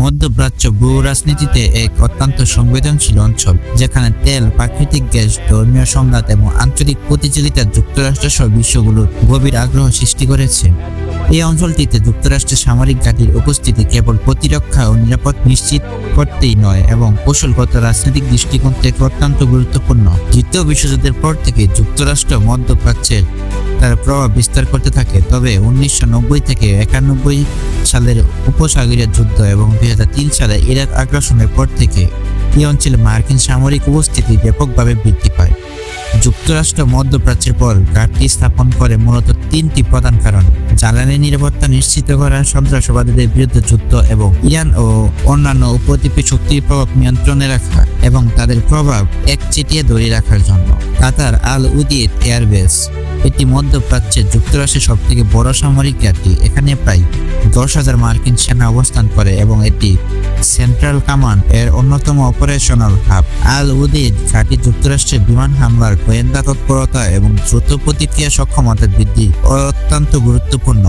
মধ্যপ্রাচ্য ভূ রাজনীতিতে এক অত্যন্ত সংবেদনশীল অঞ্চল, যেখানে তেল, প্রাকৃতিক গ্যাস, ধর্মীয় সংঘাত এবং আঞ্চলিক প্রতিযোগিতা যুক্তরাষ্ট্র সহ বিশ্বগুলোর গভীর আগ্রহ সৃষ্টি করেছে। এই অঞ্চলটিতে যুক্তরাষ্ট্রের সামরিক ঘাঁটির উপস্থিতি কেবল প্রতিরক্ষা ও নিরাপদ নিশ্চিত করতেই নয়, এবং কৌশলগত রাজনৈতিক দৃষ্টিকোণ থেকে অত্যন্ত গুরুত্বপূর্ণ। দ্বিতীয় বিশ্বযুদ্ধের পর থেকে যুক্তরাষ্ট্র মধ্যপ্রাচ্যের তার প্রভাব বিস্তার করতে থাকে। তবে উনিশশো নব্বই থেকে একানব্বই সালের উপসাগরীয় যুদ্ধ এবং দু হাজার তিন সালে ইরাক আগ্রাসনের পর থেকে এই অঞ্চলে মার্কিন সামরিক উপস্থিতি ব্যাপকভাবে বৃদ্ধি পায়। যুক্তরাষ্ট্র মধ্যপ্রাচ্যের পর ঘাটটি স্থাপন করে মূলত তিনটি প্রধান কারণ। জ্বালানি নিরাপত্তা নিশ্চিত করা, সন্ত্রাসবাদীদের বিরুদ্ধে যুদ্ধ এবং ইরান ও অন্যান্য উপদ্বীপী শক্তির প্রভাব নিয়ন্ত্রণে রাখা এবং তাদের প্রভাব একচেটিয়া ধরে রাখার জন্য। কাতার আল উদিদ এয়ারবেস এটি মধ্যপ্রাচ্যের যুক্তরাষ্ট্রের সবথেকে বড় সামরিক ঘাঁটি। এখানে প্রায় দশ হাজার মার্কিন সেনা অবস্থান করে এবং এটি সেন্ট্রাল কমান্ড এর অন্যতম অপারেশনাল হাব। আল উদিদ ঘাঁটি যুক্তরাষ্ট্রের বিমান হামলার গোয়েন্দা তৎপরতা এবং দ্রুত প্রতিক্রিয়া সক্ষমতা বৃদ্ধি অত্যন্ত গুরুত্বপূর্ণ।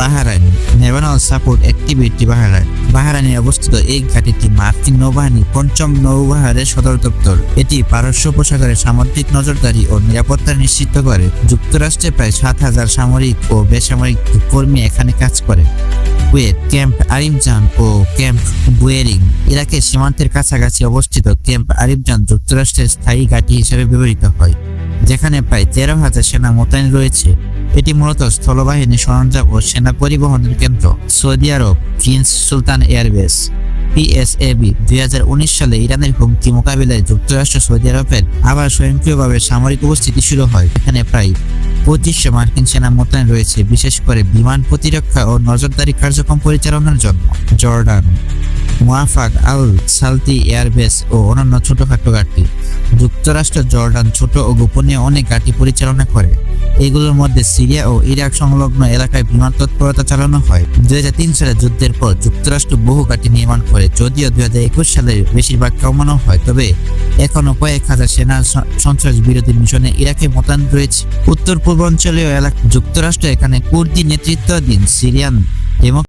Bahrain naval support activity Bahrain. বাহারাইনে অবস্থিত এই ঘাঁটিটি মার্কিন নৌবাহিনী পঞ্চম নৌবাহারের সদর দপ্তর। এটি পারস্য উপসাগরের সামুদ্রিক নজরদারি ও নিরাপত্তা নিশ্চিত করে। যুক্তরাষ্ট্রে প্রায় সাত হাজার সামরিক ও বেসামরিক কর্মী এখানে কাজ করে। কুয়েত, ক্যাম্প আরিমজান ও ক্যাম্প বুয়েরিং ইরাকের সীমান্তের কাছাকাছি অবস্থিত ক্যাম্প আরিমজান যুক্তরাষ্ট্রের স্থায়ী ঘাঁটি হিসেবে ব্যবহৃত হয়। যেখানে প্রায় তেরো হাজার সেনা মোতায়েন রয়েছে। এটি মূলত স্থলবাহিনী সরঞ্জাম ও সেনা পরিবহনের কেন্দ্র, Saudi Arabia Prince Sultan airbase. PSAB দুই হাজার উনিশ সালে ইরানের হুমকি মোকাবিলায় যুক্তরাষ্ট্র সৌদি আরবের আবার স্বয়ংক্রিয়ভাবে সামরিক উপস্থিতি শুরু হয়। এখানে প্রায় পঁচিশশো মার্কিন সেনা মোতায়েন রয়েছে, বিশেষ করে বিমান প্রতিরক্ষা ও নজরদারি কার্যক্রম পরিচালনার জন্য। জর্ডান, মুয়াফাক আল সালতি এয়ারবেস ও অন্যান্য ছোটখাটো ঘাঁটি। যুক্তরাষ্ট্র, জর্ডান ছোট ও গোপনীয় অনেক ঘাঁটি পরিচালনা করে। এগুলোর মধ্যে সিরিয়া ও ইরাক সংলগ্ন এলাকায় বিমান তৎপরতা চালানো হয়। দুই হাজার তিন সালে যুদ্ধের পর যুক্তরাষ্ট্র বহু ঘাঁটি নির্মাণ করে, যদিও দুই হাজার একুশ সালে বেশিরভাগ কমানো হয়। তবে এখনও কয়েক হাজার সেনা সন্ত্রাস বিরোধী মিশনে ইরাকে মোতায়েন রয়েছে। উত্তর পূর্বাঞ্চলীয় এলাকা যুক্তরাষ্ট্র এখানে কুর্দি নেতৃত্বাধীন সিরিয়ান ডেমো